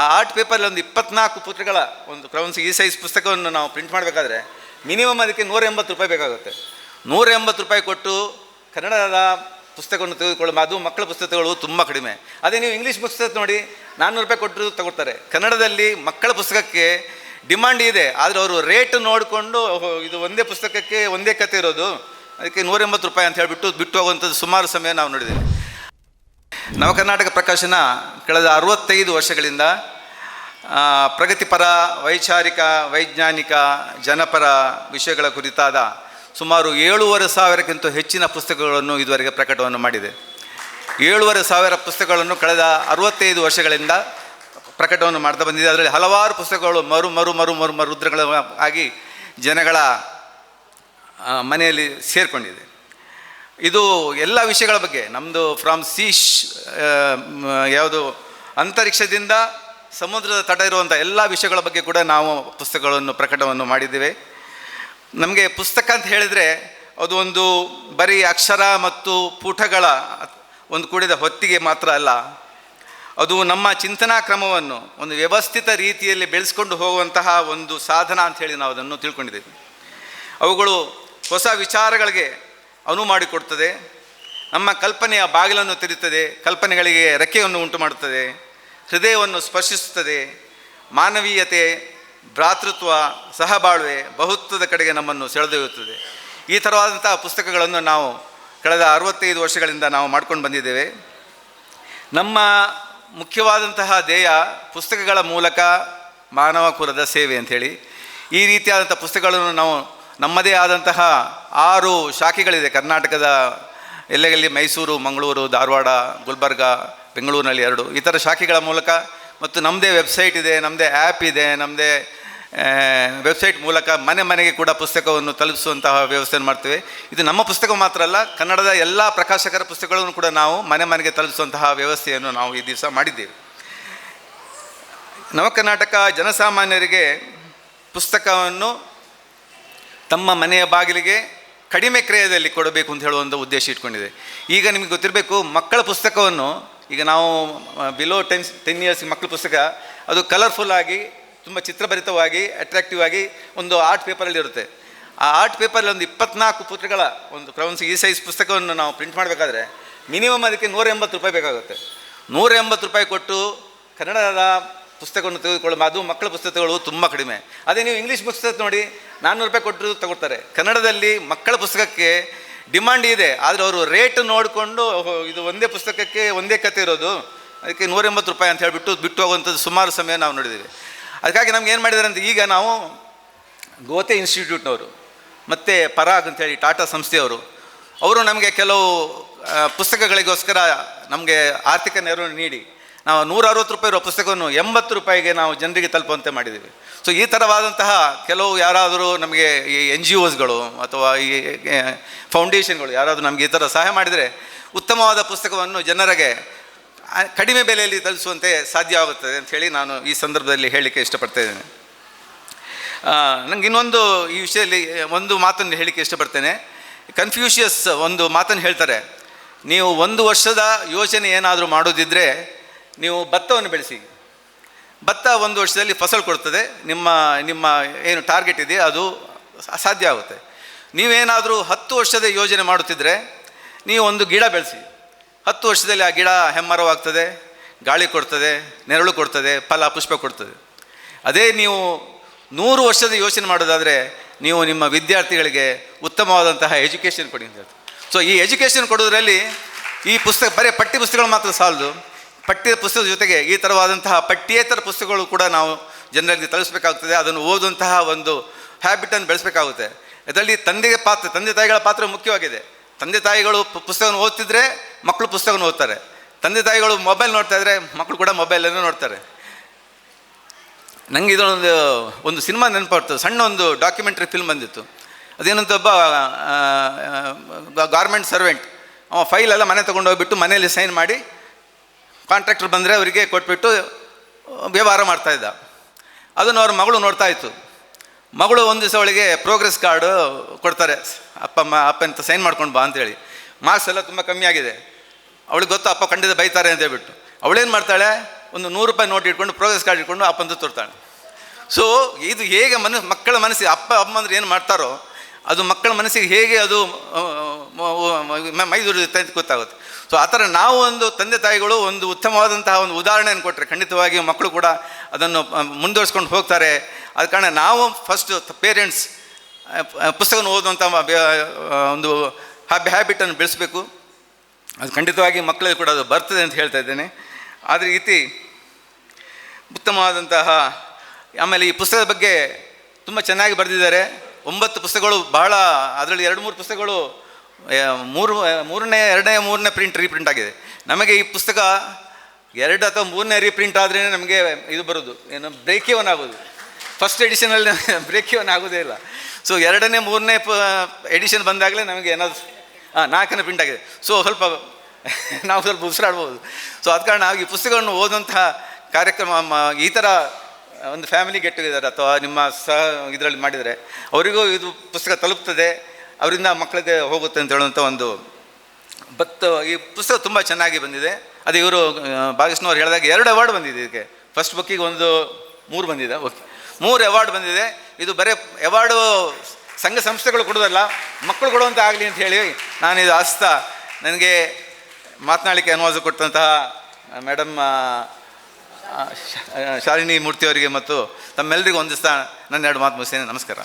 ಆ ಆರ್ಟ್ ಪೇಪರಲ್ಲಿ ಒಂದು ಇಪ್ಪತ್ನಾಲ್ಕು ಪುಟಗಳ ಒಂದು ಕ್ರೌನ್ಸ್ ಈ ಸೈಜ್ ಪುಸ್ತಕವನ್ನು ನಾವು ಪ್ರಿಂಟ್ ಮಾಡಬೇಕಾದ್ರೆ ಮಿನಿಮಮ್ ಅದಕ್ಕೆ ನೂರ ಎಂಬತ್ತು ರೂಪಾಯಿ ಬೇಕಾಗುತ್ತೆ. ನೂರ ಎಂಬತ್ತು ರೂಪಾಯಿ ಕೊಟ್ಟು ಕನ್ನಡದ ಪುಸ್ತಕವನ್ನು ತೆಗೆದುಕೊಳ್ಳೋ ಅದು ಮಕ್ಕಳ ಪುಸ್ತಕಗಳು ತುಂಬ ಕಡಿಮೆ. ಅದೇ ನೀವು ಇಂಗ್ಲೀಷ್ ಪುಸ್ತಕ ನೋಡಿ, ನಾನ್ನೂರು ರೂಪಾಯಿ ಕೊಟ್ಟರು ತಗೊಳ್ತಾರೆ. ಕನ್ನಡದಲ್ಲಿ ಮಕ್ಕಳ ಪುಸ್ತಕಕ್ಕೆ ಡಿಮಾಂಡ್ ಇದೆ, ಆದರೆ ಅವರು ರೇಟ್ ನೋಡಿಕೊಂಡು ಇದು ಒಂದೇ ಪುಸ್ತಕಕ್ಕೆ ಒಂದೇ ಕತೆ ಇರೋದು, ಅದಕ್ಕೆ ನೂರೆಂಬತ್ತು ರೂಪಾಯಿ ಅಂತ ಹೇಳಿಬಿಟ್ಟು ಬಿಟ್ಟು ಹೋಗುವಂಥದ್ದು ಸುಮಾರು ಸಮಯ ನಾವು ನೋಡಿದ್ದೀವಿ. ನವ ಕರ್ನಾಟಕ ಪ್ರಕಾಶನ ಕಳೆದ ಅರವತ್ತೈದು ವರ್ಷಗಳಿಂದ ಪ್ರಗತಿಪರ, ವೈಚಾರಿಕ, ವೈಜ್ಞಾನಿಕ, ಜನಪರ ವಿಷಯಗಳ ಕುರಿತಾದ ಸುಮಾರು ಏಳುವರೆ ಸಾವಿರಕ್ಕಿಂತ ಹೆಚ್ಚಿನ ಪುಸ್ತಕಗಳನ್ನು ಇದುವರೆಗೆ ಪ್ರಕಟವನ್ನು ಮಾಡಿದೆ. ಏಳೂವರೆ ಸಾವಿರ ಪುಸ್ತಕಗಳನ್ನು ಕಳೆದ ಅರವತ್ತೈದು ವರ್ಷಗಳಿಂದ ಪ್ರಕಟವನ್ನು ಮಾಡ್ತಾ ಬಂದಿದೆ. ಅದರಲ್ಲಿ ಹಲವಾರು ಪುಸ್ತಕಗಳು ಮರು ಮರು ಮರು ಮರು ಮರುದ್ರಗಳ ಆಗಿ ಜನಗಳ ಮನೆಯಲ್ಲಿ ಸೇರಿಕೊಂಡಿದೆ. ಇದು ಎಲ್ಲ ವಿಷಯಗಳ ಬಗ್ಗೆ. ನಮ್ಮದು ಫ್ರಮ್ ಸೀಶ್ ಯಾವುದು ಅಂತರಿಕ್ಷದಿಂದ ಸಮುದ್ರದ ತಟ ಇರುವಂಥ ಎಲ್ಲ ವಿಷಯಗಳ ಬಗ್ಗೆ ಕೂಡ ನಾವು ಪುಸ್ತಕಗಳನ್ನು ಪ್ರಕಟವನ್ನು ಮಾಡಿದ್ದೇವೆ. ನಮಗೆ ಪುಸ್ತಕ ಅಂತ ಹೇಳಿದರೆ ಅದು ಒಂದು ಬರೀ ಅಕ್ಷರ ಮತ್ತು ಪುಟಗಳ ಒಂದು ಕೂಡಿದ ಹೊತ್ತಿಗೆ ಮಾತ್ರ ಅಲ್ಲ. ಅದು ನಮ್ಮ ಚಿಂತನಾ ಕ್ರಮವನ್ನು ಒಂದು ವ್ಯವಸ್ಥಿತ ರೀತಿಯಲ್ಲಿ ಬೆಳೆಸ್ಕೊಂಡು ಹೋಗುವಂತಹ ಒಂದು ಸಾಧನ ಅಂತ ಹೇಳಿ ನಾವು ಅದನ್ನು ತಿಳ್ಕೊಂಡಿದ್ದೇವೆ. ಅವುಗಳು ಹೊಸ ವಿಚಾರಗಳಿಗೆ ಅನುವು ಮಾಡಿಕೊಡ್ತದೆ. ನಮ್ಮ ಕಲ್ಪನೆಯ ಬಾಗಿಲನ್ನು ತೆರೆಯುತ್ತದೆ, ಕಲ್ಪನೆಗಳಿಗೆ ರೆಕ್ಕೆಯನ್ನು ಉಂಟು ಮಾಡುತ್ತದೆ ಹೃದಯವನ್ನು ಸ್ಪರ್ಶಿಸುತ್ತದೆ, ಮಾನವೀಯತೆ, ಭ್ರಾತೃತ್ವ, ಸಹಬಾಳ್ವೆ, ಬಹುತ್ವದ ಕಡೆಗೆ ನಮ್ಮನ್ನು ಸೆಳೆದೊಯ್ಯುತ್ತದೆ. ಈ ಥರವಾದಂಥ ಪುಸ್ತಕಗಳನ್ನು ನಾವು ಕಳೆದ ಅರವತ್ತೈದು ವರ್ಷಗಳಿಂದ ನಾವು ಮಾಡ್ಕೊಂಡು ಬಂದಿದ್ದೇವೆ. ನಮ್ಮ ಮುಖ್ಯವಾದಂತಹ ಧ್ಯೇಯ ಪುಸ್ತಕಗಳ ಮೂಲಕ ಮಾನವ ಕುಲದ ಸೇವೆ ಅಂಥೇಳಿ. ಈ ರೀತಿಯಾದಂಥ ಪುಸ್ತಕಗಳನ್ನು ನಾವು ನಮ್ಮದೇ ಆದಂತಹ ಆರು ಶಾಖೆಗಳಿದೆ. ಕರ್ನಾಟಕದ ಎಲ್ಲೆಲ್ಲಿ ಮೈಸೂರು, ಮಂಗಳೂರು, ಧಾರವಾಡ, ಗುಲ್ಬರ್ಗ, ಬೆಂಗಳೂರಿನಲ್ಲಿ ಎರಡು. ಈ ಥರ ಶಾಖೆಗಳ ಮೂಲಕ ಮತ್ತು ನಮ್ಮದೇ ವೆಬ್ಸೈಟ್ ಇದೆ ನಮ್ಮದೇ ಆ್ಯಪ್ ಇದೆ ನಮ್ಮದೇ ವೆಬ್ಸೈಟ್ ಮೂಲಕ ಮನೆ ಮನೆಗೆ ಕೂಡ ಪುಸ್ತಕವನ್ನು ತಲುಪಿಸುವಂತಹ ವ್ಯವಸ್ಥೆಯನ್ನು ಮಾಡ್ತೇವೆ. ಇದು ನಮ್ಮ ಪುಸ್ತಕ ಮಾತ್ರ ಅಲ್ಲ, ಕನ್ನಡದ ಎಲ್ಲ ಪ್ರಕಾಶಕರ ಪುಸ್ತಕಗಳನ್ನು ಕೂಡ ನಾವು ಮನೆ ಮನೆಗೆ ತಲುಪಿಸುವಂತಹ ವ್ಯವಸ್ಥೆಯನ್ನು ನಾವು ಈ ದಿವಸ ಮಾಡಿದ್ದೇವೆ. ನವಕರ್ನಾಟಕ ಜನಸಾಮಾನ್ಯರಿಗೆ ಪುಸ್ತಕವನ್ನು ತಮ್ಮ ಮನೆಯ ಬಾಗಿಲಿಗೆ ಕಡಿಮೆ ಕ್ರಯದಲ್ಲಿ ಕೊಡಬೇಕು ಅಂತ ಹೇಳುವ ಒಂದು ಉದ್ದೇಶ ಇಟ್ಕೊಂಡಿದೆ. ಈಗ ನಿಮಗೆ ಗೊತ್ತಿರಬೇಕು, ಮಕ್ಕಳ ಪುಸ್ತಕವನ್ನು, ಈಗ ನಾವು ಬಿಲೋ ಟೆನ್ ಟೆನ್ ಇಯರ್ಸ್ ಮಕ್ಕಳ ಪುಸ್ತಕ, ಅದು ಕಲರ್ಫುಲ್ ಆಗಿ, ತುಂಬ ಚಿತ್ರಭರಿತವಾಗಿ ಅಟ್ರಾಕ್ಟಿವ್ ಆಗಿ ಒಂದು ಆರ್ಟ್ ಪೇಪರಲ್ಲಿ ಇರುತ್ತೆ. ಆ ಆರ್ಟ್ ಪೇಪರಲ್ಲಿ ಒಂದು ಇಪ್ಪತ್ನಾಲ್ಕು ಪುತ್ರಗಳ ಒಂದು ಕ್ರೌನ್ಸ್ ಈ ಸೈಜ್ ಪುಸ್ತಕವನ್ನು ನಾವು ಪ್ರಿಂಟ್ ಮಾಡಬೇಕಾದ್ರೆ ಮಿನಿಮಮ್ ಅದಕ್ಕೆ ನೂರ ಎಂಬತ್ತು ರೂಪಾಯಿ ಬೇಕಾಗುತ್ತೆ. ನೂರ ಎಂಬತ್ತು ರೂಪಾಯಿ ಕೊಟ್ಟು ಕನ್ನಡದ ಪುಸ್ತಕವನ್ನು ತೆಗೆದುಕೊಳ್ಳೋ ಅದು ಮಕ್ಕಳ ಪುಸ್ತಕಗಳು ತುಂಬ ಕಡಿಮೆ. ಅದೇ ನೀವು ಇಂಗ್ಲೀಷ್ ಪುಸ್ತಕ ನೋಡಿ, ನಾನ್ನೂರು ರೂಪಾಯಿ ಕೊಟ್ಟರು ತಗೊಳ್ತಾರೆ. ಕನ್ನಡದಲ್ಲಿ ಮಕ್ಕಳ ಪುಸ್ತಕಕ್ಕೆ ಡಿಮಾಂಡ್ ಇದೆ, ಆದರೆ ಅವರು ರೇಟ್ ನೋಡಿಕೊಂಡು ಇದು ಒಂದೇ ಪುಸ್ತಕಕ್ಕೆ ಒಂದೇ ಕತೆ ಇರೋದು, ಅದಕ್ಕೆ ನೂರ ಎಂಬತ್ತು ರೂಪಾಯಿ ಅಂತ ಹೇಳಿಬಿಟ್ಟು ಬಿಟ್ಟು ಹೋಗುವಂಥದ್ದು ಸುಮಾರು ಸಮಯ ನಾವು ನೋಡಿದ್ದೀವಿ. ಅದಕ್ಕಾಗಿ ನಮ್ಗೆ ಏನು ಮಾಡಿದ್ದಾರೆ ಅಂತ ಈಗ ನಾವು ಗೋತೆ ಇನ್ಸ್ಟಿಟ್ಯೂಟ್ನವರು, ಮತ್ತು ಪರಾಗ್ ಅಂತೇಳಿ ಟಾಟಾ ಸಂಸ್ಥೆಯವರು, ಅವರು ನಮಗೆ ಕೆಲವು ಪುಸ್ತಕಗಳಿಗೋಸ್ಕರ ನಮಗೆ ಆರ್ಥಿಕ ನೆರವು ನೀಡಿ ನಾವು ನೂರ ಅರವತ್ತು ರೂಪಾಯಿ ಇರೋ ಪುಸ್ತಕವನ್ನು ಎಂಬತ್ತು ರೂಪಾಯಿಗೆ ನಾವು ಜನರಿಗೆ ತಲುಪುವಂತೆ ಮಾಡಿದ್ದೀವಿ. ಸೊ ಈ ಥರವಾದಂತಹ ಕೆಲವು ಯಾರಾದರೂ ನಮಗೆ ಈ ಎನ್ ಜಿ ಒಸ್ಗಳು ಅಥವಾ ಈ ಫೌಂಡೇಶನ್ಗಳು ಯಾರಾದರೂ ನಮಗೆ ಈ ಥರ ಸಹಾಯ ಮಾಡಿದರೆ ಉತ್ತಮವಾದ ಪುಸ್ತಕವನ್ನು ಜನರಿಗೆ ಕಡಿಮೆ ಬೆಲೆಯಲ್ಲಿ ತಲುಪಿಸುವಂತೆ ಸಾಧ್ಯವಾಗುತ್ತದೆ ಅಂತ ಹೇಳಿ ನಾನು ಈ ಸಂದರ್ಭದಲ್ಲಿ ಹೇಳಲಿಕ್ಕೆ ಇಷ್ಟಪಡ್ತಾ ಇದ್ದೇನೆ. ನನಗೆ ಇನ್ನೊಂದು ಈ ವಿಷಯದಲ್ಲಿ ಒಂದು ಮಾತನ್ನು ಹೇಳಲಿಕ್ಕೆ ಇಷ್ಟಪಡ್ತೇನೆ. ಕನ್ಫ್ಯೂಷಿಯಸ್ ಒಂದು ಮಾತನ್ನು ಹೇಳ್ತಾರೆ, ನೀವು ಒಂದು ವರ್ಷದ ಯೋಚನೆ ಏನಾದರೂ ಮಾಡೋದಿದ್ದರೆ ನೀವು ಭತ್ತವನ್ನು ಬೆಳೆಸಿ. ಭತ್ತ ಒಂದು ವರ್ಷದಲ್ಲಿ ಫಸಲು ಕೊಡ್ತದೆ. ನಿಮ್ಮ ನಿಮ್ಮ ಏನು ಟಾರ್ಗೆಟ್ ಇದೆ, ಅದು ಸಾಧ್ಯ ಆಗುತ್ತೆ. ನೀವೇನಾದರೂ ಹತ್ತು ವರ್ಷದ ಯೋಜನೆ ಮಾಡುತ್ತಿದ್ದರೆ ನೀವು ಒಂದು ಗಿಡ ಬೆಳೆಸಿ. ಹತ್ತು ವರ್ಷದಲ್ಲಿ ಆ ಗಿಡ ಹೆಮ್ಮರವಾಗ್ತದೆ, ಗಾಳಿ ಕೊಡ್ತದೆ, ನೆರಳು ಕೊಡ್ತದೆ, ಫಲ ಪುಷ್ಪ ಕೊಡ್ತದೆ. ಅದೇ ನೀವು ನೂರು ವರ್ಷದ ಯೋಚನೆ ಮಾಡೋದಾದರೆ, ನೀವು ನಿಮ್ಮ ವಿದ್ಯಾರ್ಥಿಗಳಿಗೆ ಉತ್ತಮವಾದಂತಹ ಎಜುಕೇಷನ್ ಕೊಡಿ ಅಂತ ಹೇಳ್ತಾರೆ. ಸೊ ಈ ಎಜುಕೇಷನ್ ಕೊಡೋದ್ರಲ್ಲಿ ಈ ಪುಸ್ತಕ, ಬರೀ ಪಠ್ಯ ಪುಸ್ತಕಗಳು ಮಾತ್ರ ಸಾಲದು. ಪಠ್ಯ ಪುಸ್ತಕದ ಜೊತೆಗೆ ಈ ಥರವಾದಂತಹ ಪಠ್ಯೇತರ ಪುಸ್ತಕಗಳು ಕೂಡ ನಾವು ಜನರಲ್ಲಿ ತಲುಪಿಸಬೇಕಾಗ್ತದೆ. ಅದನ್ನು ಓದುವಂತಹ ಒಂದು ಹ್ಯಾಬಿಟನ್ನು ಬೆಳೆಸಬೇಕಾಗುತ್ತೆ. ಇದರಲ್ಲಿ ತಂದೆಗೆ ಪಾತ್ರ, ತಂದೆ ತಾಯಿಗಳ ಪಾತ್ರ ಮುಖ್ಯವಾಗಿದೆ. ತಂದೆ ತಾಯಿಗಳು ಪುಸ್ತಕವನ್ನು ಓದ್ತಿದ್ರೆ ಮಕ್ಕಳು ಪುಸ್ತಕವನ್ನು ಓದ್ತಾರೆ. ತಂದೆ ತಾಯಿಗಳು ಮೊಬೈಲ್ ನೋಡ್ತಾ ಇದ್ರೆ ಮಕ್ಕಳು ಕೂಡ ಮೊಬೈಲನ್ನು ನೋಡ್ತಾರೆ. ನನಗೆ ಇದೊಂದು, ಒಂದು ಸಿನಿಮಾ ನೆನಪಾಗ್ತದೆ. ಸಣ್ಣ ಒಂದು ಡಾಕ್ಯುಮೆಂಟ್ರಿ ಫಿಲ್ಮ್ ಬಂದಿತ್ತು. ಅದೇನಂತ ಒಬ್ಬ ಗಾರ್ಮೆಂಟ್ ಸರ್ವೆಂಟ್ ಅವ ಫೈಲ್ ಎಲ್ಲ ಮನೆ ತೊಗೊಂಡೋಗ್ಬಿಟ್ಟು ಮನೆಯಲ್ಲಿ ಸೈನ್ ಮಾಡಿ ಕಾಂಟ್ರಾಕ್ಟರ್ ಬಂದರೆ ಅವರಿಗೆ ಕೊಟ್ಬಿಟ್ಟು ವ್ಯವಹಾರ ಮಾಡ್ತಾಯಿದ್ದ ಅದನ್ನು ಅವ್ರ ಮಗಳು ನೋಡ್ತಾ ಇತ್ತು. ಮಗಳು ಒಂದು ದಿವಸ ಅವಳಿಗೆ ಪ್ರೋಗ್ರೆಸ್ ಕಾರ್ಡು ಕೊಡ್ತಾರೆ. ಅಪ್ಪ, ಅಮ್ಮ, ಅಪ್ಪ ಅಂತ ಸೈನ್ ಮಾಡ್ಕೊಂಡು ಬಾ ಅಂತೇಳಿ. ಮಾರ್ಕ್ಸ್ ಎಲ್ಲ ತುಂಬ ಕಮ್ಮಿ ಆಗಿದೆ. ಅವಳಿಗೆ ಗೊತ್ತು, ಅಪ್ಪ ಖಂಡಿತ ಬೈತಾರೆ ಅಂತ ಹೇಳ್ಬಿಟ್ಟು. ಅವಳೇನು ಮಾಡ್ತಾಳೆ? ಒಂದು ನೂರು ರೂಪಾಯಿ ನೋಟ್ ಇಟ್ಕೊಂಡು ಪ್ರೋಗ್ರೆಸ್ ಕಾರ್ಡ್ ಇಟ್ಕೊಂಡು ಅಪ್ಪಂದು ತೋರ್ತಾಳೆ. ಸೊ ಇದು ಹೇಗೆ ಮನ ಮಕ್ಕಳ ಮನಸ್ಸಿಗೆ ಅಪ್ಪ, ಅಮ್ಮ ಅಂದ್ರೆ ಏನು ಮಾಡ್ತಾರೋ ಅದು ಮಕ್ಕಳ ಮನಸ್ಸಿಗೆ ಹೇಗೆ ಅದು ಆ, ಮ- ಮೈದೂರು ಅಂತ ಗೊತ್ತಾಗುತ್ತೆ. ಸೊ ಆ ಥರ ನಾವು ಒಂದು ತಂದೆ ತಾಯಿಗಳು ಒಂದು ಉತ್ತಮವಾದಂತಹ ಒಂದು ಉದಾಹರಣೆಯನ್ನು ಕೊಟ್ಟರೆ ಖಂಡಿತವಾಗಿ ಮಕ್ಕಳು ಕೂಡ ಅದನ್ನು ಮುಂದುವರಿಸ್ಕೊಂಡು ಹೋಗ್ತಾರೆ. ಆದ ಕಾರಣ ನಾವು ಫಸ್ಟ್ ಪೇರೆಂಟ್ಸ್ ಪುಸ್ತಕ ಓದುವಂಥ ಒಂದು ಹ್ಯಾಬಿ ಹ್ಯಾಬಿಟನ್ನು ಬೆಳೆಸಬೇಕು. ಅದು ಖಂಡಿತವಾಗಿ ಮಕ್ಕಳಿಗೆ ಕೂಡ ಅದು ಬರ್ತದೆ ಅಂತ ಹೇಳ್ತಾ ಇದ್ದೇನೆ. ಆದರೆ ರೀತಿ ಉತ್ತಮವಾದಂತಹ ಆಮೇಲೆ ಈ ಪುಸ್ತಕದ ಬಗ್ಗೆ ತುಂಬ ಚೆನ್ನಾಗಿ ಬರೆದಿದ್ದಾರೆ. ಒಂಬತ್ತು ಪುಸ್ತಕಗಳು ಬಹಳ, ಅದರಲ್ಲಿ ಎರಡು ಮೂರು ಪುಸ್ತಕಗಳು ಮೂರು ಮೂರನೇ, ಎರಡನೇ, ಮೂರನೇ ಪ್ರಿಂಟ್ ರೀಪ್ರಿಂಟ್ ಆಗಿದೆ. ನಮಗೆ ಈ ಪುಸ್ತಕ ಎರಡು ಅಥವಾ ಮೂರನೇ ರೀಪ್ರಿಂಟ್ ಆದ್ರೇ ನಮಗೆ ಇದು ಬರೋದು. ಏನು ಬ್ರೇಕ್ ಇವನ್ ಆಗೋದು. ಫಸ್ಟ್ ಎಡಿಷನಲ್ಲಿ ಬ್ರೇಕ್ ಇವನ್ ಆಗೋದೇ ಇಲ್ಲ. ಸೊ ಎರಡನೇ, ಮೂರನೇ ಪ ಎಡಿಷನ್ ಬಂದಾಗಲೇ ನಮಗೆ ಏನಾದರೂ ಹಾಂ ನಾಲ್ಕನೇ ಪ್ರಿಂಟ್ ಆಗಿದೆ. ಸೊ ಸ್ವಲ್ಪ ನಾವು ಸ್ವಲ್ಪ ಉಸಿರಾಡ್ಬೋದು. ಸೊ ಅದ ಕಾರಣ ಈ ಪುಸ್ತಕವನ್ನು ಓದುವಂತಹ ಕಾರ್ಯಕ್ರಮ ಈ ಥರ ಒಂದು ಫ್ಯಾಮಿಲಿ ಗೆಟ್ ಟುಗೆದರ್ ಅಥವಾ ನಿಮ್ಮ ಸಹ ಇದರಲ್ಲಿ ಮಾಡಿದರೆ, ಅವರಿಗೂ ಇದು ಪುಸ್ತಕ ತಲುಪ್ತದೆ, ಅವರಿಂದ ಮಕ್ಕಳಿಗೆ ಹೋಗುತ್ತೆ ಅಂತ ಹೇಳುವಂಥ ಒಂದು ಬಟ್ ಈ ಪುಸ್ತಕ ತುಂಬ ಚೆನ್ನಾಗಿ ಬಂದಿದೆ. ಅದು ಇವರು ಭಾಗೇಶ್ನವ್ರು ಹೇಳಿದಾಗ ಎರಡು ಅವಾರ್ಡ್ ಬಂದಿದೆ ಇದಕ್ಕೆ. ಫಸ್ಟ್ ಬುಕ್ಕಿಗೆ ಒಂದು ಮೂರು ಬಂದಿದೆ ಓಕೆ ಮೂರು ಅವಾರ್ಡ್ ಬಂದಿದೆ. ಇದು ಬರೇ ಅವಾರ್ಡು ಸಂಘ ಸಂಸ್ಥೆಗಳು ಕೊಡೋದಲ್ಲ, ಮಕ್ಕಳು ಕೊಡುವಂಥ ಆಗಲಿ ಅಂತ ಹೇಳಿ ನಾನು ಇದು ಆಸ್ತಾ, ನನಗೆ ಮಾತನಾಡಲಿಕ್ಕೆ ಅನುವಾದ ಕೊಟ್ಟಂತಹ ಮೇಡಮ್ ಶಾಲಿನಿ ಮೂರ್ತಿಯವರಿಗೆ ಮತ್ತು ತಮ್ಮೆಲ್ಲರಿಗೂ ಒಂದಿಸ್ತಾ ನನ್ನ ಎರಡು ಮಾತು ಮುಗಿಸ್ತೇನೆ. ನಮಸ್ಕಾರ.